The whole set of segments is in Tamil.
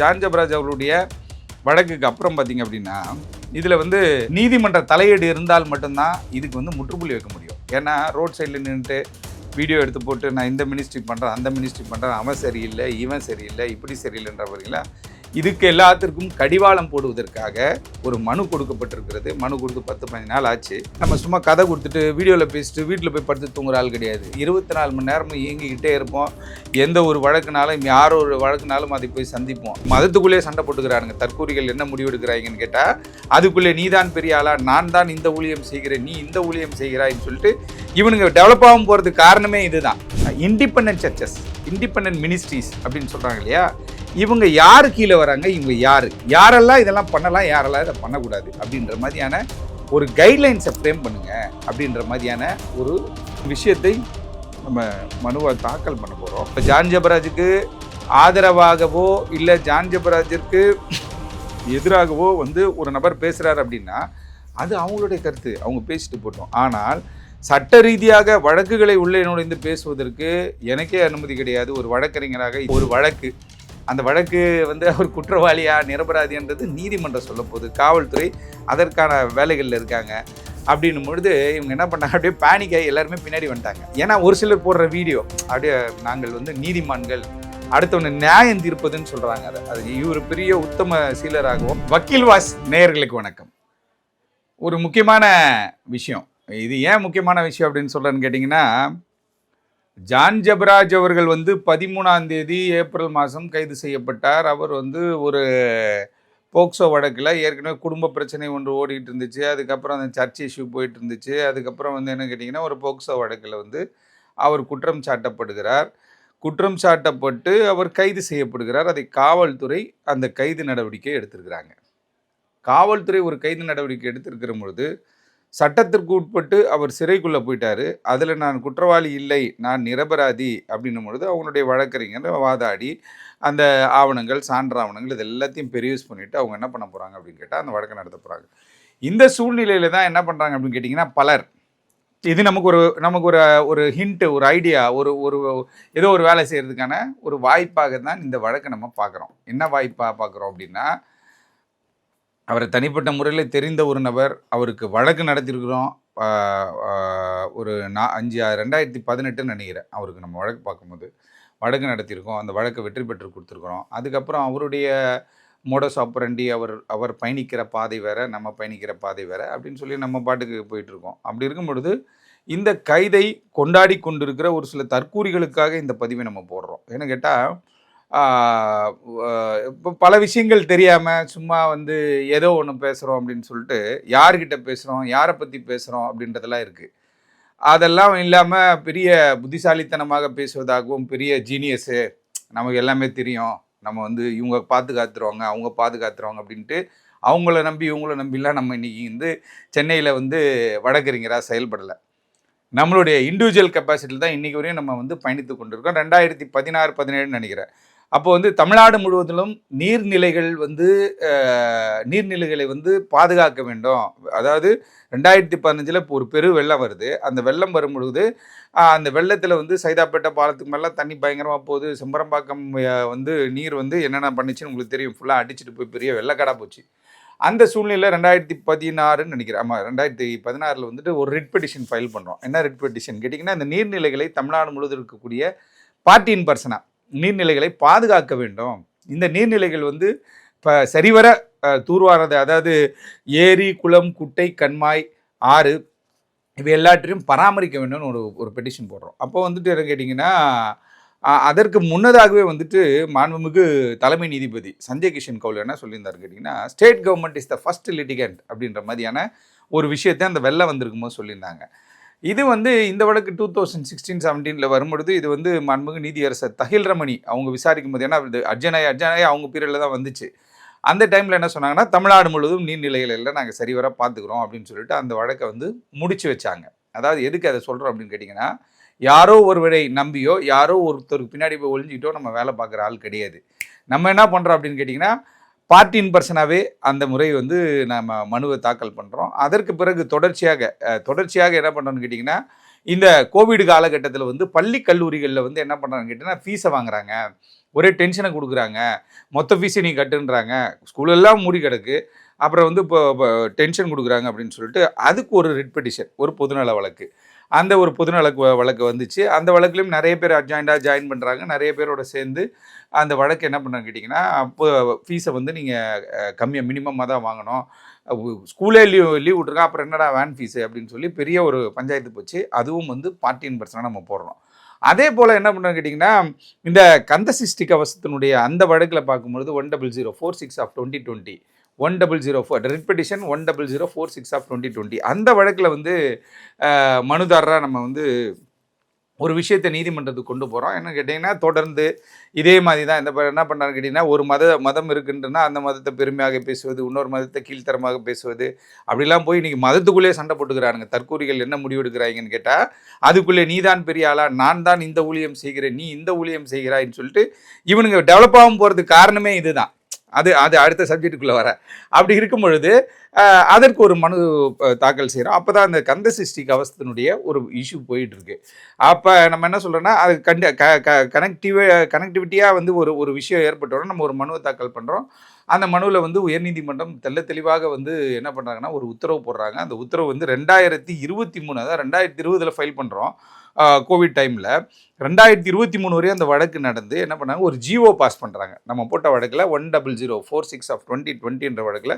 ஜான் ஜபராஜ் அவர்களுடைய வழக்குக்கு அப்புறம் பார்த்தீங்க அப்படின்னா இதில் வந்து நீதிமன்ற தலையீடு இருந்தால் மட்டும்தான் இதுக்கு வந்து முற்றுப்புள்ளி வைக்க முடியும். ஏன்னா ரோட் சைடில் நின்றுட்டு வீடியோ எடுத்து போட்டு நான் இந்த மினிஸ்ட்ரி பண்ணுறேன் அந்த மினிஸ்ட்ரி பண்ணுறேன் அவன் சரியில்லை இவன் சரியில்லை இப்படி சரியில்லைன்ற வரையில இதுக்கு எல்லாத்திற்கும் கடிவாளம் போடுவதற்காக ஒரு மனு கொடுக்கப்பட்டிருக்கிறது. மனு கொடுத்து பத்து பதினஞ்சு நாள் ஆச்சு. நம்ம சும்மா கதை கொடுத்துட்டு வீடியோவில் பேசிட்டு வீட்டில் போய் படுத்து தூங்குற ஆள் கிடையாது. இருபத்தி நாலு மணி நேரமும் இயங்கிக்கிட்டே இருப்போம். எந்த ஒரு வழக்குனாலும் யாரோ ஒரு வழக்குனாலும் அதை போய் சந்திப்போம். மதத்துக்குள்ளேயே சண்டை போட்டுக்கிறானுங்க. தற்கூரிகள் என்ன முடிவு எடுக்கிறாங்கன்னு கேட்டால் அதுக்குள்ளே நீ தான் பெரிய ஆளா நான் தான் இந்த ஊழியம் செய்கிறேன் நீ இந்த ஊழியம் செய்கிறாய்ன்னு சொல்லிட்டு இவனுங்க டெவலப் ஆகும் போகிறதுக்கு காரணமே இதுதான். இண்டிபெண்டன்ட் சர்ச்சஸ் இண்டிபெண்டன்ட் மினிஸ்ட்ரிஸ் அப்படின்னு சொல்கிறாங்க இல்லையா? இவங்க யார் கீழே வராங்க இவங்க யார்? யாரெல்லாம் இதெல்லாம் பண்ணலாம் யாரெல்லாம் இதை பண்ணக்கூடாது அப்படின்ற மாதிரியான ஒரு கைட்லைன்ஸை ஃப்ரேம் பண்ணுங்க அப்படின்ற மாதிரியான ஒரு விஷயத்தை நம்ம மனுவை தாக்கல் பண்ண போகிறோம் இப்போ ஜான் ஜபராஜுக்கு ஆதரவாகவோ இல்லை ஜான் ஜபராஜிற்கு எதிராகவோ வந்து ஒரு நபர் பேசுகிறார் அப்படின்னா அது அவங்களுடைய கருத்து. அவங்க பேசிட்டு போட்டோம். ஆனால் சட்ட ரீதியாக வழக்குகளை உள்ளே நுழைந்து பேசுவதற்கு எனக்கே அனுமதி கிடையாது. ஒரு வழக்கறிஞராக ஒரு வழக்கு அந்த வழக்கு வந்து அவர் குற்றவாளியா நிரபராதின்றது நீதிமன்றம் சொல்ல போகுது காவல்துறை அதற்கான வேலைகளில் இருக்காங்க. அப்படின்னும் பொழுது இவங்க என்ன பண்ணாங்க? அப்படியே பேனிக் ஆகி எல்லாருமே பின்னாடி வந்துட்டாங்க. ஏன்னா ஒரு சிலர் போடுற வீடியோ அப்படியே நாங்கள் வந்து நீதிமான்கள் அடுத்தவனை நியாயம் தீர்ப்பதுன்னு சொல்கிறாங்க அதை. அது இவர் பெரிய உத்தம சீலராகவும் வக்கீல் வாஸ் நேயர்களுக்கு வணக்கம். ஒரு முக்கியமான விஷயம். இது ஏன் முக்கியமான விஷயம் அப்படின்னு சொல்கிறேன்னு கேட்டிங்கன்னா ஜான் ஜபராஜ் அவர்கள் வந்து பதிமூணாம் தேதி ஏப்ரல் மாதம் கைது செய்யப்பட்டார். அவர் வந்து ஒரு போக்சோ வழக்கில் ஏற்கனவே குடும்ப பிரச்சனை ஒன்று ஓடிக்கிட்டு இருந்துச்சு. அதுக்கப்புறம் அந்த சர்ச் இஷ்யூ போயிட்டு இருந்துச்சு. அதுக்கப்புறம் வந்து என்ன கேட்டிங்கன்னா ஒரு போக்சோ வழக்கில் வந்து அவர் குற்றம் சாட்டப்படுகிறார். குற்றம் சாட்டப்பட்டு அவர் கைது செய்யப்படுகிறார். அதை காவல்துறை அந்த கைது நடவடிக்கை எடுத்திருக்கிறாங்க. காவல்துறை ஒரு கைது நடவடிக்கை எடுத்திருக்கிற பொழுது சட்டத்திற்கு உட்பட்டு அவர் சிறைக்குள்ளே போயிட்டார். அதில் நான் குற்றவாளி இல்லை நான் நிரபராதி அப்படின்னும் பொழுது அவங்களுடைய வழக்கறிஞர் வாதாடி அந்த ஆவணங்கள் சான்ற ஆவணங்கள் இது எல்லாத்தையும் பெரியூஸ் பண்ணிவிட்டு அவங்க என்ன பண்ண போகிறாங்க அப்படின்னு கேட்டால் அந்த வழக்கை நடத்த போகிறாங்க இந்த சூழ்நிலையில் தான் என்ன பண்ணுறாங்க அப்படின்னு கேட்டிங்கன்னா பலர். இது நமக்கு ஒரு நமக்கு ஒரு ஒரு ஹிண்ட்டு ஒரு ஐடியா ஒரு ஒரு ஏதோ ஒரு வேலை செய்கிறதுக்கான ஒரு வாய்ப்பாக தான் இந்த வழக்கை நம்ம பார்க்குறோம். என்ன வாய்ப்பாக பார்க்குறோம் அப்படின்னா அவரை தனிப்பட்ட முறையில் தெரிந்த ஒரு நபர் அவருக்கு வழக்கு நடத்தியிருக்கிறோம். ஒரு நா அஞ்சு ரெண்டாயிரத்தி பதினெட்டுன்னு நினைக்கிறேன் அவருக்கு நம்ம வழக்கு பார்க்கும்போது. வழக்கு நடத்தியிருக்கோம். அந்த வழக்கை வெற்றி பெற்று கொடுத்துருக்குறோம். அதுக்கப்புறம் அவருடைய மோடஸ் ஆப்பரண்டி அவர் அவர் பயணிக்கிற பாதை வேற நம்ம பயணிக்கிற பாதை வேற அப்படின்னு சொல்லி நம்ம பாட்டுக்கு போயிட்டுருக்கோம். அப்படி இருக்கும் பொழுது இந்த கைதை கொண்டாடி கொண்டிருக்கிற ஒரு சில தற்கூறிகளுக்காக இந்த பதிவை நம்ம போடுறோம். ஏன்னு கேட்டால் இப்போ பல விஷயங்கள் தெரியாமல் சும்மா வந்து ஏதோ ஒன்று பேசுகிறோம் அப்படின்னு சொல்லிட்டு யார்கிட்ட பேசுகிறோம் யாரை பற்றி பேசுகிறோம் அப்படின்றதெல்லாம் இருக்குது அதெல்லாம் இல்லாமல் பெரிய புத்திசாலித்தனமாக பேசுவதாகவும் பெரிய ஜீனியஸு நமக்கு எல்லாமே தெரியும். நம்ம வந்து இவங்க பாதுகாத்துருவாங்க அவங்க பாதுகாத்துருவாங்க அப்படின்ட்டு அவங்கள நம்பி இவங்கள நம்பிலாம் நம்ம இன்றைக்கி வந்து சென்னையில் வந்து வடக்கறிஞராக செயல்படலை. நம்மளுடைய இண்டிவிஜுவல் கெப்பாசிட்டியில் தான் இன்றைக்கி வரையும் நம்ம வந்து பயணித்து கொண்டிருக்கோம். ரெண்டாயிரத்தி பதினாறு பதினேழுன்னு நினைக்கிறேன். அப்போ வந்து தமிழ்நாடு முழுவதிலும் நீர்நிலைகள் வந்து நீர்நிலைகளை வந்து பாதுகாக்க வேண்டும். அதாவது ரெண்டாயிரத்தி பதினஞ்சில் இப்போ ஒரு பெரு வெள்ளம் வருது. அந்த வெள்ளம் வரும் பொழுது அந்த வெள்ளத்தில் வந்து சைதாப்பேட்டை பாலத்துக்கு மேலே தண்ணி பயங்கரமாக போகுது. செம்பரம்பாக்கம் வந்து நீர் வந்து என்னென்ன பண்ணுச்சுன்னு உங்களுக்கு தெரியும். ஃபுல்லாக அடிச்சுட்டு போய் பெரிய வெள்ளக்காடாக போச்சு. அந்த சூழ்நிலை ரெண்டாயிரத்தி பதினாறுன்னு நினைக்கிறேன். ஆமாம் ரெண்டாயிரத்தி பதினாறில் வந்துட்டு ஒரு ரிட் பெட்டிஷன் ஃபைல் பண்ணுறோம் என்ன ரிட் பெட்டிஷன்? கேட்டிங்கன்னா இந்த நீர்நிலைகளை தமிழ்நாடு முழுவதும் இருக்கக்கூடிய பார்ட்டியின் பர்சனாக நீர்நிலைகளை பாதுகாக்க வேண்டும். இந்த நீர்நிலைகள் வந்து இப்போ சரிவர தூர்வாரது அதாவது ஏரி குளம் குட்டை கண்மாய் ஆறு இவை எல்லாற்றையும் பராமரிக்க வேண்டும்னு ஒரு ஒரு பெட்டிஷன் போடுறோம். அப்போ வந்துட்டு என்ன கேட்டிங்கன்னா அதற்கு முன்னதாகவே வந்துட்டு மாண்புமிகு தலைமை நீதிபதி சஞ்சய் கிஷன் கவுல் என்ன சொல்லியிருந்தாரு கேட்டிங்கன்னா state government is the first litigant அப்படின்ற மாதிரியான ஒரு விஷயத்தை அந்த வெள்ளம் வந்திருக்கும் போது சொல்லியிருந்தாங்க. இது வந்து இந்த வழக்கு டூ தௌசண்ட் சிக்ஸ்டீன் செவன்டீனில் வரும்பொழுது இது வந்து மாண்புமிகு நீதியரசர் தஹில் ரமணி அவங்க விசாரிக்கும் போது ஏன்னா இது அர்ஜனாய் அர்ஜனாய் அவங்க பீரியடில் தான் வந்துச்சு. அந்த டைமில் என்ன சொன்னாங்கன்னா தமிழ்நாடு முழுவதும் நீர்நிலைகள் எல்லாம் நாங்கள் சரிவர பார்த்துக்குறோம் அப்படின்னு சொல்லிட்டு அந்த வழக்கை வந்து முடிச்சு வச்சாங்க. அதாவது எதுக்கு அதை சொல்கிறோம் அப்படின்னு கேட்டிங்கன்னா யாரோ ஒருவரை நம்பியோ யாரோ ஒருத்தருக்கு பின்னாடி போய் ஒழிஞ்சிக்கிட்டோ நம்ம வேலை பார்க்குற ஆள் கிடையாது. நம்ம என்ன பண்ணுறோம் அப்படின்னு கேட்டிங்கன்னா பார்ட்டின் பர்சனாகவே அந்த முறை வந்து நம்ம மனுவை தாக்கல் பண்ணுறோம் அதற்கு பிறகு தொடர்ச்சியாக தொடர்ச்சியாக என்ன பண்ணுறோன்னு கேட்டிங்கன்னா இந்த கோவிட் காலகட்டத்தில் வந்து பள்ளி கல்லூரிகளில் வந்து என்ன பண்ணுறாங்கன்னு கேட்டிங்கன்னா ஃபீஸை வாங்குறாங்க. ஒரே டென்ஷனை கொடுக்குறாங்க. மொத்த ஃபீஸை நீ கட்டுன்றாங்க. ஸ்கூலெல்லாம் மூடி கிடக்கு. அப்புறம் வந்து இப்போ டென்ஷன் கொடுக்குறாங்க அப்படின்னு சொல்லிட்டு அதுக்கு ஒரு ரிட் பெட்டிஷன் ஒரு பொதுநல வழக்கு. அந்த ஒரு பொதுநல வழக்கு வந்துச்சு. அந்த வழக்குலையும் நிறைய பேர் அட்ஜாயிண்டாக ஜாயின் பண்ணுறாங்க நிறைய பேரோட சேர்ந்து அந்த வழக்கு என்ன பண்ணாங்க கேட்டிங்கன்னா அப்போ ஃபீஸை வந்து நீங்கள் கம்மியாக மினிமமாக தான் வாங்கணும். ஸ்கூலே லீவ் லீவ் விட்ருக்கா அப்புறம் என்னடா வேன் ஃபீஸு அப்படின்னு சொல்லி பெரிய ஒரு பஞ்சாயத்து போச்சு. அதுவும் வந்து பார்ட்டியின் பர்சனாக நம்ம போடுறோம். அதே போல் என்ன பண்ணுறோம் கேட்டிங்கன்னா இந்த கந்த சிஸ்டி கவசத்தினுடைய அந்த வழக்கில் பார்க்கும்பொழுது one double zero four six of twenty twenty one double zero four writ petition one double zero four six of twenty twenty அந்த வழக்கில் வந்து மனுதாரராக நம்ம வந்து ஒரு விஷயத்தை நீதிமன்றத்துக்கு கொண்டு போகிறோம் என்ன கேட்டிங்கன்னா தொடர்ந்து இதே மாதிரி தான் இந்த என்ன பண்ணுறாங்க கேட்டிங்கன்னா ஒரு மத மதம் இருக்குன்றனா அந்த மதத்தை பெருமையாக பேசுவது இன்னொரு மதத்தை கீழ்த்தரமாக பேசுவது அப்படிலாம் போய் இன்றைக்கி மதத்துக்குள்ளேயே சண்டை போட்டுக்கிறானுங்க. தற்கூரிகள் என்ன முடிவெடுக்கிறாங்கன்னு கேட்டால் அதுக்குள்ளே நீ தான் பெரிய ஆளா நான் தான் இந்த ஊழியம் செய்கிறேன் நீ இந்த ஊழியம் செய்கிறாய்ன்னு சொல்லிட்டு இவனுங்க டெவலப் ஆகும் போகிறதுக்கு காரணமே இதுதான். அது அது அடுத்த சப்ஜெக்ட்டுக்குள்ளே வர. அப்படி இருக்கும் பொழுது அதற்கு ஒரு மனு தாக்கல் செய்கிறோம் அப்போ தான் அந்த கந்த சிருஷ்டி கவசத்தினுடைய ஒரு இஷ்யூ போயிட்டுருக்கு. அப்போ நம்ம என்ன சொல்கிறோன்னா அது கண்ட க க கனெக்டிவ் கனெக்டிவிட்டியாக வந்து ஒரு ஒரு விஷயம் ஏற்பட்டோன்னா நம்ம ஒரு மனுவை தாக்கல் பண்ணுறோம் அந்த மனுவில் வந்து உயர்நீதிமன்றம் தெல்ல தெளிவாக வந்து என்ன பண்ணுறாங்கன்னா ஒரு உத்தரவு போடுறாங்க. அந்த உத்தரவு வந்து ரெண்டாயிரத்தி இருபத்தி மூணு அதாவது ரெண்டாயிரத்தி இருபதில் ஃபைல் பண்ணுறோம் கோவிட் டைமில் ரெண்டாயிரத்தி இருபத்தி மூணு வரையும் அந்த வழக்கு நடந்து என்ன பண்ணாங்க? ஒரு ஜியோ பாஸ் பண்ணுறாங்க நம்ம போட்ட வழக்கில் one double zero four six of twenty டுவெண்ட்டின்ற வழக்கில்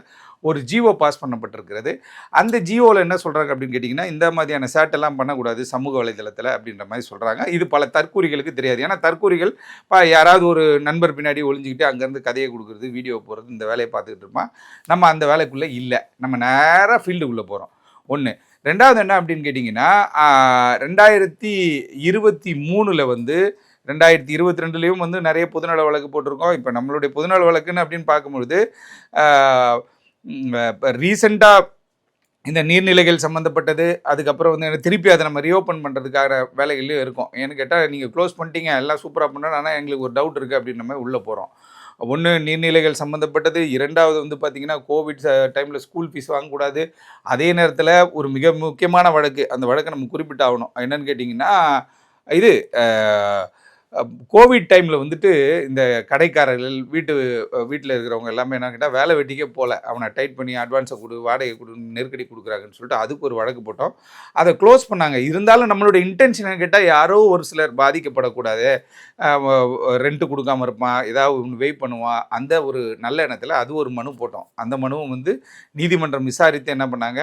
ஒரு ஜிஓ பாஸ் பண்ணப்பட்டிருக்கிறது. அந்த ஜியோவில் என்ன சொல்கிறாங்க அப்படின்னு கேட்டிங்கன்னா இந்த மாதிரியான சேட்டெல்லாம் பண்ணக்கூடாது சமூக வலைதளத்தில் அப்படின்ற மாதிரி சொல்கிறாங்க இது பல தற்கூரிகளுக்கு தெரியாது. ஏன்னா தற்கூரிகள் இப்போ யாராவது ஒரு நண்பர் பின்னாடி ஒளிஞ்சிக்கிட்டு அங்கேருந்து கதையை கொடுக்குறது வீடியோ போடுறது இந்த வேலையை பார்த்துக்கிட்டு இருப்பான். நம்ம அந்த வேலைக்குள்ளே இல்லை. நம்ம நேராக ஃபீல்டுக்குள்ளே போகிறோம் ஒன்று ரெண்டாவது என்ன அப்படின்னு கேட்டிங்கன்னா ரெண்டாயிரத்தி இருபத்தி மூணில் வந்து ரெண்டாயிரத்தி இருபத்தி ரெண்டுலேயும் வந்து நிறைய பொதுநல வழக்கு போட்டிருக்கோம். இப்போ நம்மளுடைய பொதுநல வழக்குன்னு அப்படின்னு பார்க்கும்பொழுது இப்போ ரீசெண்டாக இந்த நீர்நிலைகள் சம்மந்தப்பட்டது அதுக்கப்புறம் வந்து திருப்பி அதை நம்ம ரீஓப்பன் பண்ணுறதுக்காக வேலைகள்லையும் இருக்கும். ஏன்னு கேட்டால் நீங்கள் க்ளோஸ் பண்ணிட்டீங்க எல்லாம் சூப்பராக பண்ணணும் ஆனால் எங்களுக்கு ஒரு டவுட் இருக்குது அப்படின்ற மாதிரி உள்ளே போகிறோம் ஒன்று நீர்நிலைகள் சம்மந்தப்பட்டது இரண்டாவது வந்து பார்த்திங்கன்னா கோவிட் டைமில் ஸ்கூல் ஃபீஸ் வாங்கக்கூடாது. அதே நேரத்தில் ஒரு மிக முக்கியமான வழக்கு அந்த வழக்கை நம்ம குறிப்பிட்டாகணும். என்னன்னு கேட்டிங்கன்னா இது கோவிட் டைமில் வந்துட்டு இந்த கடைக்காரர்கள் வீட்டு வீட்டில் இருக்கிறவங்க எல்லாமே என்ன கேட்டால் வேலை வெட்டிக்கே போகல அவனை டைட் பண்ணி அட்வான்ஸை கொடு வாடகை கொடு நெருக்கடி கொடுக்குறாங்கன்னு சொல்லிட்டு அதுக்கு ஒரு வழக்கு போட்டோம். அதை க்ளோஸ் பண்ணாங்க. இருந்தாலும் நம்மளோட இன்டென்ஷன் கேட்டால் யாரோ ஒரு சிலர் பாதிக்கப்படக்கூடாது. ரெண்ட்டு கொடுக்காம இருப்பான். ஏதாவது ஒன்று வெயிட் பண்ணுவான். அந்த ஒரு நல்ல எண்ணத்தில் அது ஒரு மனு போட்டோம். அந்த மனுவும் வந்து நீதிமன்றம் விசாரித்து என்ன பண்ணாங்க?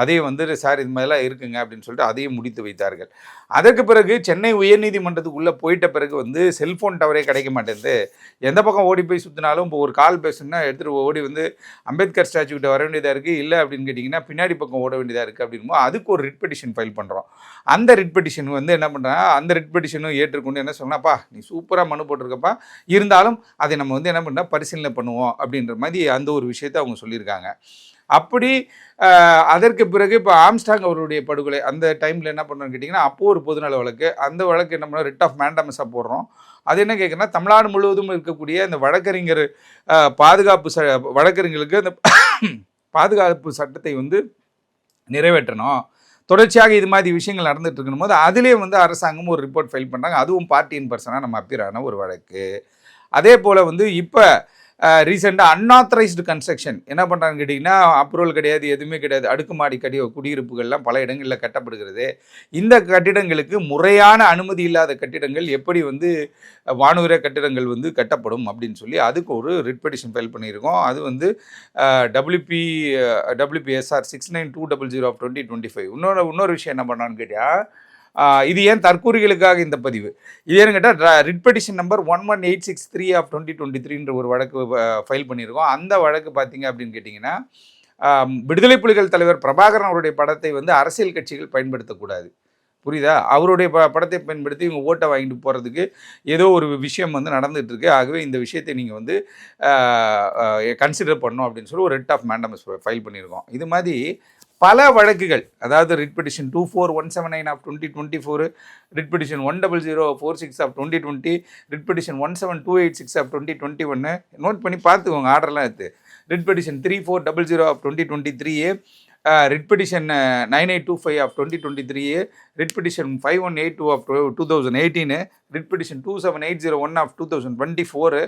அதையும் வந்து சார் இது மாதிரிலாம் இருக்குங்க அப்படின்னு சொல்லிட்டு அதையும் முடித்து வைத்தார்கள். அதற்கு பிறகு சென்னை உயர்நீதிமன்றத்துக்குள்ளே போயிட்ட பிறகு வந்து செல்ஃபோன் டவரே கிடைக்க மாட்டேங்குது எந்த பக்கம் ஓடி போய் சுற்றினாலும் இப்போ ஒரு கால் பேசணும்னா எடுத்துகிட்டு ஓடி வந்து அம்பேத்கர் ஸ்டாச்சு கிட்ட வர வேண்டியதாக இருக்குது இல்லை அப்படின்னு கேட்டிங்கன்னா பின்னாடி பக்கம் ஓட வேண்டியதாக இருக்குது அப்படிங்கும்போது அதுக்கு ஒரு ரிட் பெட்டிஷன் ஃபைல் பண்ணுறோம் அந்த ரிட் பெட்டிஷன் வந்து என்ன பண்ணுறாங்க அந்த ரிட் பெட்டிஷனும் ஏற்றுக்கொண்டு என்ன சொன்னாப்பா நீ சூப்பராக மனு போட்டிருக்கப்பா. இருந்தாலும் அதை நம்ம வந்து என்ன பண்ணால் பரிசீலனை பண்ணுவோம். அப்படின்ற மாதிரி அந்த ஒரு விஷயத்தை அவங்க சொல்லியிருக்காங்க. அப்படி அதற்கு பிறகு இப்போ ஆம்ஸ்டாங் அவருடைய படுகொலை அந்த டைமில் என்ன பண்ணோம்னு கேட்டிங்கன்னா அப்போது ஒரு பொதுநல வழக்கு அந்த வழக்கு என்ன பண்ணோம் ரிட் ஆஃப் மேண்டமஸாக போடுறோம். அது என்ன கேட்குறன்னா தமிழ்நாடு முழுவதும் இருக்கக்கூடிய இந்த வழக்கறிஞர் பாதுகாப்பு ச வழக்கறிஞர்களுக்கு அந்த பாதுகாப்பு சட்டத்தை வந்து நிறைவேற்றணும். தொடர்ச்சியாக இது மாதிரி விஷயங்கள் நடந்துட்டு இருக்கணும் போது அதிலே வந்து அரசாங்கம் ஒரு ரிப்போர்ட் ஃபைல் பண்ணுறாங்க அதுவும் பார்ட்டி இன் பர்சனாக நம்ம appear ஆன ஒரு வழக்கு. அதே போல் வந்து இப்போ ரீசெண்டாக அன்ஆத்தரைஸ்டு கன்ஸ்ட்ரக்ஷன் என்ன பண்ணுறாங்கன்னு கேட்டிங்கன்னா அப்ரூவல் கிடையாது எதுவுமே கிடையாது. அடுக்குமாடி கடி குடியிருப்புகள்லாம் பல இடங்களில் கட்டப்படுகிறது. இந்த கட்டிடங்களுக்கு முறையான அனுமதி இல்லாத கட்டிடங்கள் எப்படி வந்து வானுர கட்டிடங்கள் வந்து கட்டப்படும் அப்படின்னு சொல்லி அதுக்கு ஒரு ரிட் பெட்டிஷன் ஃபைல் பண்ணியிருக்கோம். அது வந்து WP WPSR six nine two double zero of twenty twenty five இன்னொரு இன்னொரு விஷயம் என்ன பண்ணான்னு கேட்டால் இது ஏன் தற்கூறிகளுக்காக இந்த பதிவு? இது ஏன்னு கேட்டால் writ petition number one one eight six three of twenty twenty த்ரீன்ற ஒரு வழக்கு ஃபைல் பண்ணியிருக்கோம். அந்த வழக்கு பார்த்தீங்க அப்படின்னு கேட்டிங்கன்னா விடுதலை புலிகள் தலைவர் பிரபாகரன் அவருடைய படத்தை வந்து அரசியல் கட்சிகள் பயன்படுத்தக்கூடாது. புரியுதா? அவருடைய ப படத்தை பயன்படுத்தி இவங்க ஓட்டை வாங்கிட்டு போகிறதுக்கு ஏதோ ஒரு விஷயம் வந்து நடந்துகிட்ருக்கு ஆகவே இந்த விஷயத்தை நீங்கள் வந்து கன்சிடர் பண்ணணும் அப்படின்னு சொல்லி ஒரு ரெட் ஆஃப் மேண்டமஸ் ஃபைல் பண்ணியிருக்கோம். இது மாதிரி பல வழக்குகள் அதாவது writ petition two four one seven nine of twenty twenty four writ petition one double zero four six of twenty twenty writ petition one seven two eight six of twenty twenty ஒன்று நோட் பண்ணி பார்த்துக்கோங்க ஆர்டர்லாம் எடுத்து. Writ petition three four double zero of twenty twenty three writ petition nine eight two five of twenty twenty three writ petition five one eight two of two thousand eighteen writ petition two seven eight zero one of two thousand twenty four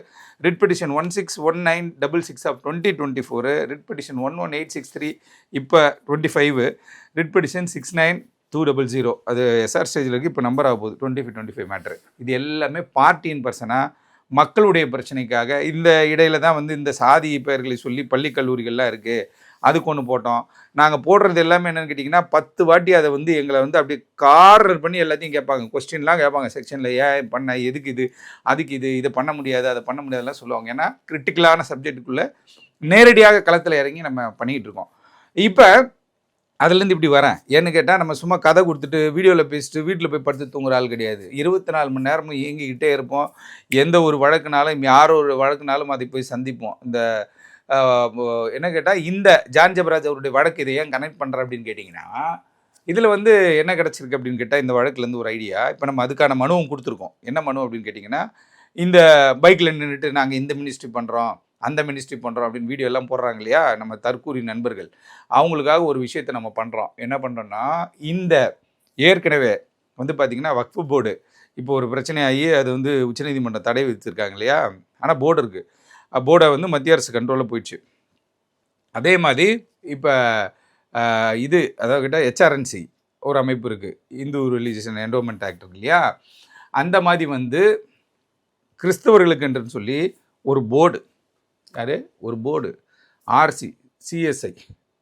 writ petition one six one nine double six of twenty twenty four writ one one eight six three இப்போ twenty five writ petition six nine two double zero அது எஸ்ஆர் ஸ்டேஜில் இருக்குது இப்போ நம்பர் ஆக போகுது. Twenty five twenty five matter இது எல்லாமே பார்ட்டியின் பர்சனாக மக்களுடைய பிரச்சனைக்காக இந்த இடையில தான் வந்து இந்த சாதி பெயர்களை சொல்லி பள்ளி கல்லூரிகள்லாம் இருக்குது அதுக்கு ஒன்று போட்டோம். நாங்கள் போடுறது எல்லாமே என்னென்னு கேட்டிங்கன்னா பத்து வாட்டி அதை வந்து எங்களை வந்து அப்படியே கார்னர் பண்ணி எல்லாத்தையும் கேட்பாங்க. கொஸ்டின்லாம் கேட்பாங்க. செக்ஷனில் ஏன் பண்ண எதுக்கு இது? அதுக்கு இது? இதை பண்ண முடியாது அதை பண்ண முடியாதுலாம் சொல்லுவாங்க. ஏன்னா கிரிட்டிக்கலான சப்ஜெக்ட்டுக்குள்ளே நேரடியாக களத்தில் இறங்கி நம்ம பண்ணிக்கிட்டு இருக்கோம். இப்போ அதுலேருந்து இப்படி வரேன். ஏன்னு கேட்டால் நம்ம சும்மா கதை கொடுத்துட்டு வீடியோவில் பேசிட்டு வீட்டில் போய் படுத்து தூங்குற ஆள் கிடையாது. இருபத்தி நாலு மணி நேரமும் இயங்கிக்கிட்டே இருப்போம். எந்த ஒரு வழக்குனாலும் யாரோ ஒரு வழக்குனாலும் அதை போய் சந்திப்போம். இந்த என்ன கேட்டால் இந்த ஜான் ஜபராஜ் அவருடைய வழக்கு இதை ஏன் கனெக்ட் பண்ணுற அப்படின்னு கேட்டிங்கன்னா இதில் வந்து என்ன கிடச்சிருக்கு அப்படின்னு கேட்டால் இந்த வழக்குலேருந்து ஒரு ஐடியா இப்போ நம்ம அதுக்கான மனுவும் கொடுத்துருக்கோம். என்ன மனு அப்படின்னு கேட்டிங்கன்னா இந்த பைக்கில் நின்றுட்டு நாங்கள் இந்த மினிஸ்ட்ரி பண்ணுறோம் அந்த மினிஸ்ட்ரி பண்ணுறோம் அப்படின்னு வீடியோ எல்லாம் போடுறாங்க இல்லையா நம்ம தற்கூரி நண்பர்கள். அவங்களுக்காக ஒரு விஷயத்தை நம்ம பண்ணுறோம் என்ன பண்ணுறோன்னா இந்த ஏற்கனவே வந்து பார்த்திங்கன்னா வக்ஃபு போர்டு. இப்போ ஒரு பிரச்சனையாகி அது வந்து உச்சநீதிமன்றம் தடை விதிச்சிருக்காங்க இல்லையா ஆனால் போர்டு இருக்குது போர்டை வந்து மத்திய அரசு கண்ட்ரோலில் போயிடுச்சு. அதே மாதிரி இப்போ இது அதாவது கிட்ட ஹெச்ஆர்என்சி ஒரு அமைப்பு இருக்குது Hindu religious and endowment act இருக்கு இல்லையா? அந்த மாதிரி வந்து கிறிஸ்தவர்களுக்குன்றன்னு சொல்லி ஒரு போர்டு. யார்? ஒரு board. RC CSI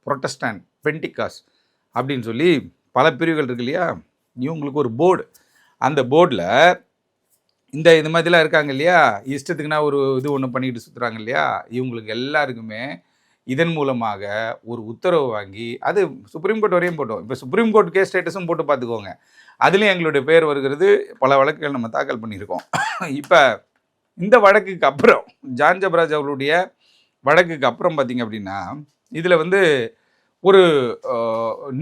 protestant Pentecost அப்படின்னு சொல்லி பல பிரிவுகள் இருக்கு இல்லையா? இவங்களுக்கு ஒரு போர்டு. அந்த போர்டில் இந்த இது மாதிரிலாம் இருக்காங்க இல்லையா? இஷ்டத்துக்குனா ஒரு இது ஒன்று பண்ணிக்கிட்டு சுற்றுறாங்க இல்லையா? இவங்களுக்கு எல்லாருக்குமே இதன் மூலமாக ஒரு உத்தரவு வாங்கி அது சுப்ரீம் கோர்ட் வரையும் போட்டோம். இப்போ சுப்ரீம் கோர்ட் கேஸ் ஸ்டேட்டஸும் போட்டு பார்த்துக்கோங்க. அதுலேயும் எங்களுடைய பேர் வருகிறது பல வழக்குகள் நம்ம தாக்கல் பண்ணியிருக்கோம். இப்போ இந்த வழக்குக்கு அப்புறம் ஜான் ஜபராஜ் அவருடைய வழக்குக்கு அப்புறம் பார்த்தீங்க அப்படின்னா இதில் வந்து ஒரு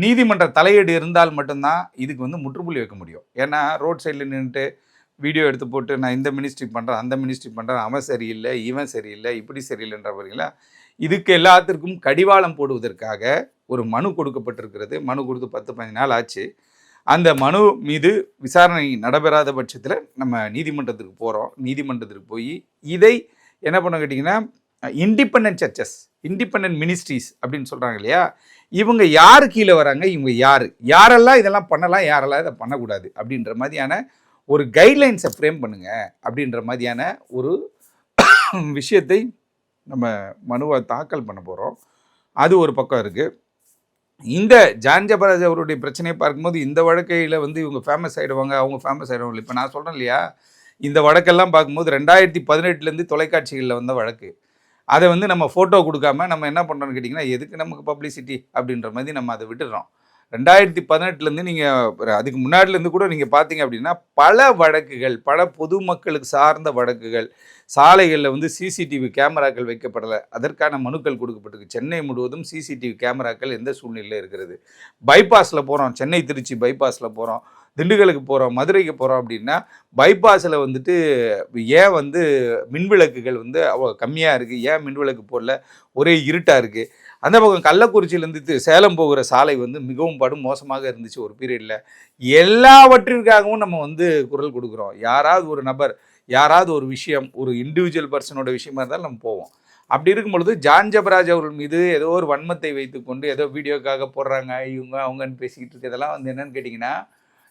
நீதிமன்ற தலையீடு இருந்தால் மட்டும்தான் இதுக்கு வந்து முற்றுப்புள்ளி வைக்க முடியும். ஏன்னா ரோட் சைடில் நின்றுட்டு வீடியோ எடுத்து போட்டு நான் இந்த மினிஸ்ட்ரி பண்ணுறேன் அந்த மினிஸ்ட்ரி பண்ணுறேன் அவன் சரியில்லை இவன் சரியில்லை இப்படி சரியில்லைன்ற பாருங்களா? இதுக்கு எல்லாத்திற்கும் கடிவாளம் போடுவதற்காக ஒரு மனு கொடுக்கப்பட்டிருக்கிறது. மனு கொடுத்து பத்து பதினஞ்சு நாள் ஆச்சு. அந்த மனு மீது விசாரணை நடைபெறாத பட்சத்தில் நம்ம நீதிமன்றத்துக்கு போகிறோம் நீதிமன்றத்துக்கு போய் இதை என்ன பண்ண கேட்டிங்கன்னா இண்டிபெண்ட் சர்ச்சஸ் இண்டிபெண்ட் மினிஸ்ட்ரிஸ் அப்படின்னு சொல்கிறாங்க இல்லையா? இவங்க யார் கீழே வராங்க? இவங்க யார்? யாரெல்லாம் இதெல்லாம் பண்ணலாம் யாரெல்லாம் இதை பண்ணக்கூடாது அப்படின்ற மாதிரியான ஒரு கைட்லைன்ஸை ஃப்ரேம் பண்ணுங்க அப்படின்ற மாதிரியான ஒரு விஷயத்தை நம்ம மனுவை தாக்கல் பண்ண போகிறோம் அது ஒரு பக்கம் இருக்குது இந்த ஜான் ஜபராஜ் அவருடைய பிரச்சனையை பார்க்கும்போது இந்த வழக்கையில் வந்து இவங்க ஃபேமஸ் ஆகிடுவாங்க அவங்க ஃபேமஸ் ஆகிடுவாங்க இப்போ நான் சொல்கிறேன் இல்லையா? இந்த வழக்கெல்லாம் பார்க்கும்போது ரெண்டாயிரத்தி பதினெட்டுலேருந்து தொலைக்காட்சிகளில் வந்த வழக்கு. அதை வந்து நம்ம ஃபோட்டோ கொடுக்காம நம்ம என்ன பண்ணுறோம்னு கேட்டிங்கன்னா எதுக்கு நமக்கு பப்ளிசிட்டி அப்படின்ற மாதிரி நம்ம அதை விட்டுடுறோம். ரெண்டாயிரத்தி பதினெட்டுலேருந்து நீங்கள் அதுக்கு முன்னாடிலேருந்து கூட நீங்கள் பார்த்தீங்க அப்படின்னா பல வழக்குகள் பல பொதுமக்களுக்கு சார்ந்த வழக்குகள் சாலைகளில் வந்து சிசிடிவி கேமராக்கள் வைக்கப்படலை. அதற்கான மனுக்கள் கொடுக்கப்பட்டிருக்கு. சென்னை முழுவதும் சிசிடிவி கேமராக்கள் எந்த சூழ்நிலையில் இருக்கிறது? பைபாஸில் போகிறோம் சென்னை திருச்சி பைபாஸில் போகிறோம் திண்டுக்கலுக்கு போகிறோம் மதுரைக்கு போகிறோம் அப்படின்னா பைபாஸில் வந்துட்டு ஏன் வந்து மின்விளக்குகள் வந்து அவ்வளோ கம்மியாக இருக்குது ஏன் மின்விளக்கு போடல? ஒரே இருட்டாக இருக்குது அந்த பக்கம் கள்ளக்குறிச்சியிலேருந்து சேலம் போகிற சாலை வந்து மிகவும் படும் மோசமாக இருந்துச்சு ஒரு பீரியடில் எல்லாவற்றிற்காகவும் நம்ம வந்து குரல் கொடுக்குறோம். யாராவது ஒரு நபர் யாராவது ஒரு விஷயம் ஒரு இண்டிவிஜுவல் பர்சனோட விஷயமா இருந்தாலும் நம்ம போவோம். அப்படி இருக்கும் பொழுது ஜான் ஜபராஜ் அவர்கள் மீது ஏதோ ஒரு வன்மத்தை வைத்துக்கொண்டு ஏதோ வீடியோக்காக போடுறாங்க இவங்க அவங்கன்னு பேசிக்கிட்டு இருக்கிறதெல்லாம் வந்து என்னன்னு கேட்டிங்கன்னா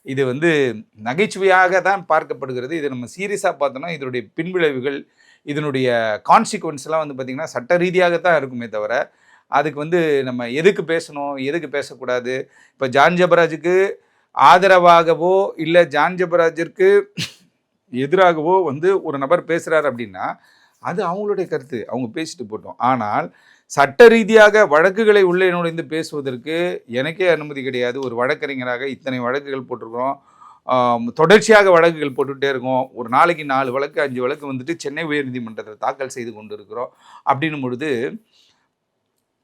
இது வந்து நகைச்சுவையாக தான் பார்க்கப்படுகிறது. இதை நம்ம சீரியஸாக பார்த்தோம்னா இதனுடைய பின்விளைவுகள் இதனுடைய கான்சிக்வன்ஸ்லாம் வந்து பார்த்திங்கன்னா சட்ட ரீதியாக தான் இருக்குமே தவிர அதுக்கு வந்து நம்ம எதுக்கு பேசணும் எதுக்கு பேசக்கூடாது? இப்போ ஜான் ஜபராஜுக்கு ஆதரவாகவோ இல்லை ஜான் ஜபராஜிற்கு எதிராகவோ வந்து ஒரு நபர் பேசுகிறார் அப்படின்னா அது அவங்களுடைய கருத்து. அவங்க பேசிட்டு போட்டோம். ஆனால் சட்ட ரீதியாக வழக்குகளை உள்ளே நுழைந்து பேசுவதற்கு எனக்கே அனுமதி கிடையாது. ஒரு வழக்கறிஞராக இத்தனை வழக்குகள் போட்டிருக்கிறோம். தொடர்ச்சியாக வழக்குகள் போட்டுகிட்டே இருக்கோம். ஒரு நாளைக்கு நாலு வழக்கு அஞ்சு வழக்கு வந்துட்டு சென்னை உயர்நீதிமன்றத்தில் தாக்கல் செய்து கொண்டு இருக்கிறோம் அப்படின்னும் பொழுது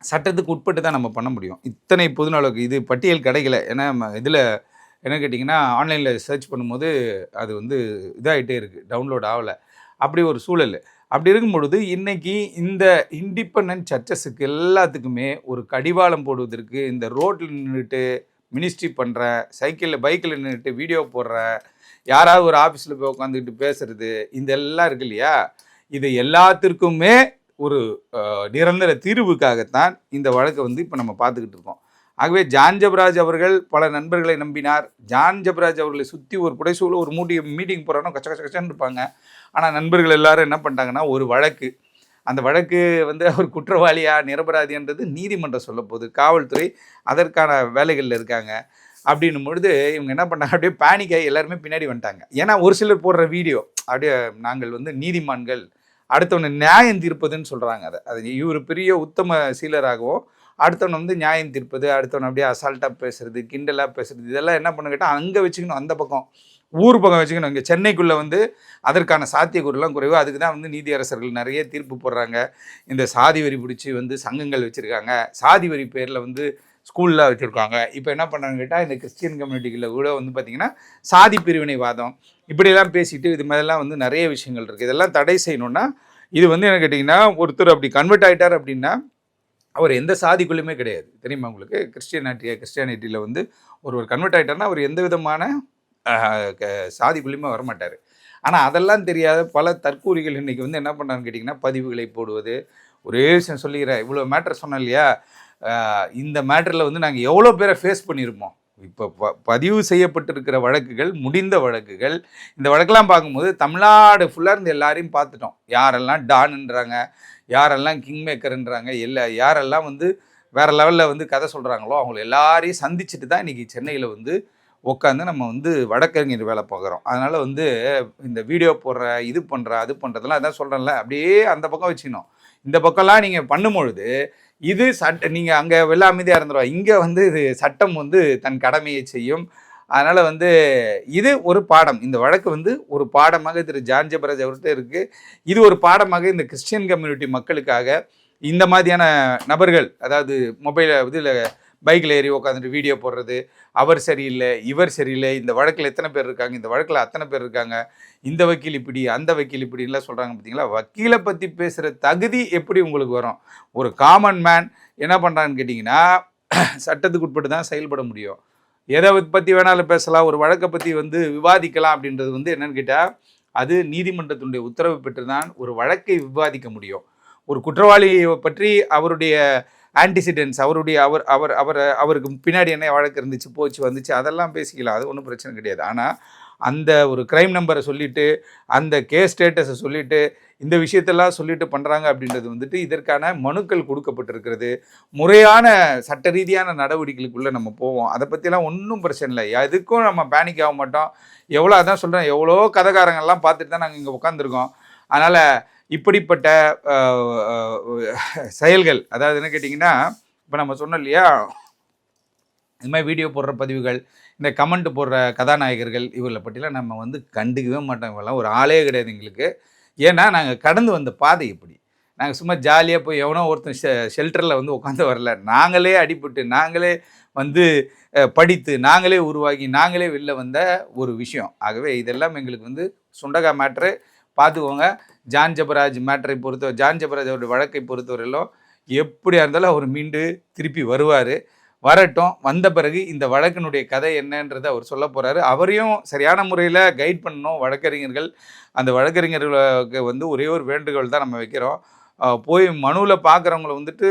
சட்டத்துக்கு உட்பட்டு தான் நம்ம பண்ண முடியும். இத்தனை பொதுநலவுக்கு இது பட்டியல் கிடைக்கல. ஏன்னா இதில் என்ன கேட்டிங்கன்னா ஆன்லைனில் சர்ச் பண்ணும்போது அது வந்து இதாகிட்டே இருக்குது டவுன்லோட் ஆகலை. அப்படி ஒரு சூழல். அப்படி இருக்கும் பொழுது இன்றைக்கி இந்த இண்டிபெண்ட் சர்ச்சஸுக்கு எல்லாத்துக்குமே ஒரு கடிவாளம் போடுவதற்கு இந்த ரோட்டில் நின்றுட்டு மினிஸ்ட்ரி பண்ணுற சைக்கிளில் பைக்கில் நின்றுட்டு வீடியோ போடுற யாராவது ஒரு ஆஃபீஸில் போய் உட்காந்துக்கிட்டு பேசுறது இதெல்லாம் இருக்கு இல்லையா? இது எல்லாத்திற்குமே ஒரு நிரந்தர தீர்வுக்காகத்தான் இந்த வழக்கை வந்து இப்போ நம்ம பார்த்துக்கிட்டு இருக்கோம். ஆகவே ஜான் ஜபராஜ் அவர்கள் பல நண்பர்களை நம்பினார். ஜான் ஜபராஜ் அவர்களை சுற்றி ஒரு புடைசூழல் ஒரு மூடி மீட்டிங் போகிறானோ கச்ச கச்ச கச்சன்னு இருப்பாங்க. ஆனால் நண்பர்கள் எல்லாரும் என்ன பண்ணிட்டாங்கன்னா ஒரு வழக்கு. அந்த வழக்கு வந்து அவர் குற்றவாளியா நிரபராதின்றது நீதிமன்றம் சொல்ல போகுது காவல்துறை அதற்கான வேலைகளில் இருக்காங்க. அப்படின்னும் பொழுது இவங்க என்ன பண்ணாங்க? அப்படியே பேனிக் எல்லாருமே பின்னாடி வந்துட்டாங்க. ஏன்னா ஒரு சிலர் போடுற வீடியோ அப்படியே நாங்கள் வந்து நீதிமான்கள் அடுத்தவனை நியாயம் தீர்ப்பதுன்னு சொல்கிறாங்க அதை. அது இவர் பெரிய உத்தம சீலராகவும் அடுத்தவன் வந்து நியாயம் தீர்ப்பது அடுத்தவன் அப்படியே அசால்ட்டாக பேசுறது கிண்டலாக பேசுறது இதெல்லாம் என்ன பண்ண கேட்டால் அங்கே வச்சுக்கணும் அந்த பக்கம். ஊர் பக்கம் வச்சுக்கணும். இங்கே சென்னைக்குள்ளே வந்து அதற்கான சாத்தியக்கூறுலாம் குறைவு. அதுக்கு தான் வந்து நீதியரசர்கள் நிறைய தீர்ப்பு போடுறாங்க. இந்த சாதி வரி பிடிச்சி வந்து சங்கங்கள் வச்சுருக்காங்க. சாதி வரி பேரில் வந்து ஸ்கூலில் வச்சுருக்காங்க. இப்போ என்ன பண்ணுறாங்கன்னு கேட்டால் இந்த கிறிஸ்டியன் கம்யூனிட்டிகளில் கூட வந்து பார்த்திங்கன்னா சாதி பிரிவினைவாதம். இப்படியெல்லாம் பேசிட்டு இது மாதிரிலாம் வந்து நிறைய விஷயங்கள் இருக்குது இதெல்லாம் தடை செய்யணும்னா இது வந்து என்ன கேட்டிங்கன்னா ஒருத்தர் அப்படி கன்வெர்ட் ஆகிட்டார் அப்படின்னா அவர் எந்த சாதிக்குள்ளேயுமே கிடையாது. தெரியுமா உங்களுக்கு? கிறிஸ்டியானிட்டியா கிறிஸ்டியானிட்டியில் வந்து ஒருவர் கன்வெர்ட் ஆகிட்டார்னா அவர் எந்த விதமான சாதிக்குள்ளேயுமே வரமாட்டார். ஆனால் அதெல்லாம் தெரியாத பல தற்கூறிகள் இன்றைக்கி வந்து என்ன பண்ணான்னு கேட்டிங்கன்னா பதிவுகளை போடுவது. ஒரே விஷயம் சொல்லிக்கிறேன் இவ்வளோ மேட்டர் சொன்னேன் இல்லையா? இந்த மேட்டரில் வந்து நாங்கள் எவ்வளோ பேரை ஃபேஸ் பண்ணியிருப்போம் இப்போ ப பதிவு செய்யப்பட்டிருக்கிற வழக்குகள் முடிந்த வழக்குகள் இந்த வழக்கெல்லாம் பார்க்கும்போது தமிழ்நாடு ஃபுல்லாக இருந்து எல்லாரையும் பார்த்துட்டோம். யாரெல்லாம் டான்ன்றாங்க யாரெல்லாம் கிங் மேக்கர்ன்றாங்க எல்லா யாரெல்லாம் வந்து வேறு லெவலில் வந்து கதை சொல்கிறாங்களோ அவங்களை எல்லாரையும் சந்திச்சுட்டு தான் இன்றைக்கி சென்னையில் வந்து உட்காந்து நம்ம வந்து வடக்கறிஞர் வேலை பார்க்குறோம். அதனால் வந்து இந்த வீடியோ போடுற இது பண்ணுற அது பண்ணுறதெல்லாம் அதான் சொல்கிறேன்ல அப்படியே அந்த பக்கம் வச்சுக்கணும். இந்த பக்கம்லாம் நீங்கள் பண்ணும்பொழுது இது சட்ட நீங்கள் அங்கே வெள்ள அமைதியாக இருந்துடும் இங்கே வந்து இது சட்டம் வந்து தன் கடமையை செய்யும். அதனால் வந்து இது ஒரு பாடம். இந்த வழக்கு வந்து ஒரு பாடமாக திரு. ஜான் ஜபராஜ் அவர்கிட்ட இருக்குது இது ஒரு பாடமாக இந்த கிறிஸ்டியன் கம்யூனிட்டி மக்களுக்காக இந்த மாதிரியான நபர்கள் அதாவது மொபைல் இதில் பைக்கில் ஏறி உட்காந்துட்டு வீடியோ போடுறது அவர் சரியில்லை இவர் சரியில்லை இந்த வழக்கில் எத்தனை பேர் இருக்காங்க இந்த வழக்கில் அத்தனை பேர் இருக்காங்க இந்த வக்கீல் இப்படி அந்த வக்கீல் இப்படின்லாம் சொல்கிறாங்க பார்த்தீங்களா? வக்கீலை பற்றி பேசுகிற தகுதி எப்படி உங்களுக்கு வரும்? ஒரு காமன் மேன் என்ன பண்ணுறான்னு கேட்டிங்கன்னா சட்டத்துக்கு உட்பட்டு தான் செயல்பட முடியும். எதை பற்றி வேணாலும் பேசலாம் ஒரு வழக்கை பற்றி வந்து விவாதிக்கலாம் அப்படின்றது வந்து என்னன்னு கேட்டால் அது நீதிமன்றத்தினுடைய உத்தரவு பெற்று தான் ஒரு வழக்கை விவாதிக்க முடியும். ஒரு குற்றவாளியை பற்றி அவருடைய ஆன்டிசிடென்ட்ஸ் அவருடைய அவர் அவர் அவர் அவருக்கு பின்னாடி என்ன வழக்கு இருந்துச்சு போச்சு வந்துச்சு அதெல்லாம் பேசிக்கலாம் அது ஒன்றும் பிரச்சனை கிடையாது. ஆனால் அந்த ஒரு க்ரைம் நம்பரை சொல்லிவிட்டு அந்த கேஸ் ஸ்டேட்டஸை சொல்லிவிட்டு இந்த விஷயத்தெல்லாம் சொல்லிட்டு பண்ணுறாங்க அப்படின்றது வந்துட்டு இதற்கான மனுக்கள் கொடுக்கப்பட்டிருக்கிறது. முறையான சட்ட ரீதியான நடவடிக்கைகளுக்குள்ளே நம்ம போவோம். அதை பற்றிலாம் ஒன்றும் பிரச்சனை இல்லை. எதுக்கும் நம்ம பேனிக் ஆக மாட்டோம். எவ்வளோ அதான் சொல்கிறேன் எவ்வளோ கதைக்காரங்கள்லாம் பார்த்துட்டு தான் நாங்கள் இங்கே உட்காந்துருக்கோம் அதனால் இப்படிப்பட்ட செயல்கள் அதாவது என்ன கேட்டிங்கன்னா இப்போ நம்ம சொன்னோம் இல்லையா? இந்த மாதிரி வீடியோ போடுற பதிவுகள் இந்த கமெண்ட் போடுற கதாநாயகர்கள் இவர்களை பற்றிலாம் நம்ம வந்து கண்டுக்கவே மாட்டோம். இவெல்லாம் ஒரு ஆளே கிடையாது எங்களுக்கு. ஏன்னா நாங்கள் கடந்து வந்த பாதை இப்படி. நாங்கள் சும்மா ஜாலியாக போய் எவனோ ஒருத்தன் ஷெல்டரில் வந்து உட்காந்து வரல. நாங்களே அடிபட்டு நாங்களே வந்து படித்து நாங்களே உருவாகி நாங்களே வெளில வந்த ஒரு விஷயம். ஆகவே இதெல்லாம் எங்களுக்கு வந்து சுண்டகா மேட்ரு பார்த்துக்கோங்க. ஜான் ஜபராஜ் மேட்டரை பொறுத்த ஜான் ஜபராஜ் அவருடைய வழக்கை பொறுத்தவரையிலும் எப்படியா இருந்தாலும் அவர் மீண்டு திருப்பி வருவார். வரட்டும் வந்த பிறகு இந்த வழக்கினுடைய கதை என்னன்றதை அவர் சொல்ல போகிறாரு அவரையும் சரியான முறையில் கைட் பண்ணணும் வழக்கறிஞர்கள். அந்த வழக்கறிஞர்களுக்கு வந்து ஒரே ஒரு வேண்டுகோள் தான் நம்ம வைக்கிறோம். போய் மனுவில் பார்க்குறவங்கள வந்துட்டு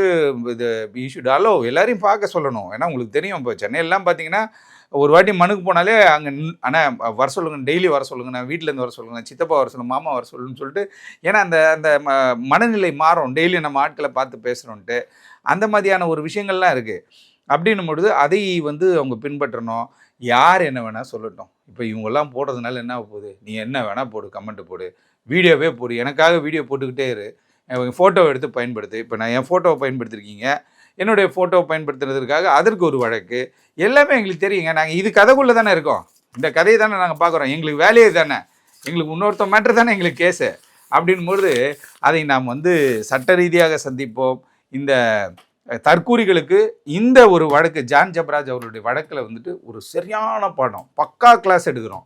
இது ஈஷுட் எல்லாரையும் பார்க்க சொல்லணும். ஏன்னா உங்களுக்கு தெரியும் இப்போ சென்னையிலலாம் பார்த்தீங்கன்னா ஒரு வாட்டி மனுக்கு போனாலே அங்கே ஆனால் வர சொல்லுங்க டெய்லி வர சொல்லுங்க நான் வீட்டிலேருந்து வர சொல்லுங்க சித்தப்பா வர சொல்லுங்க மாமா வர சொல்லுன்னு சொல்லிட்டு ஏன்னா அந்த அந்த ம- மனநிலை மாறும். டெய்லி நம்ம ஆட்களை பார்த்து பேசுகிறோன்ட்டு அந்த மாதிரியான ஒரு விஷயங்கள்லாம் இருக்குது அப்படின்னும் பொழுது அதை வந்து அவங்க பின்பற்றணும். யார் என்ன வேணால் சொல்லட்டும். இப்போ இவங்கெல்லாம் போடுறதுனால என்ன போகுது? நீ என்ன வேணால் போடு கமெண்ட் போடு. வீடியோவே போடு. எனக்காக வீடியோ போட்டுக்கிட்டே இரு. ஃபோட்டோவை எடுத்து பயன்படுத்து. இப்போ நான் என் ஃபோட்டோவை பயன்படுத்திருக்கீங்க. என்னுடைய ஃபோட்டோவை பயன்படுத்துறதுக்காக அதற்கு ஒரு வழக்கு. எல்லாமே எங்களுக்கு தெரியுங்க. நாங்கள் இது கதைக்குள்ளே தானே இருக்கோம். இந்த கதையை தானே நாங்கள் பார்க்குறோம். எங்களுக்கு வேலையே தானே. எங்களுக்கு இன்னொருத்த மேட்ரு தானே எங்களுக்கு கேஸு அப்படின்பொழுது அதை நாம் வந்து சட்ட ரீதியாக சந்திப்போம். இந்த தற்கூறிகளுக்கு தற்கூரிகளுக்கு இந்த ஒரு வழக்கு ஜான் ஜப்ராஜ் அவருடைய வழக்கில் வந்துட்டு ஒரு சரியான பாடம். பக்கா கிளாஸ் எடுக்கிறோம்.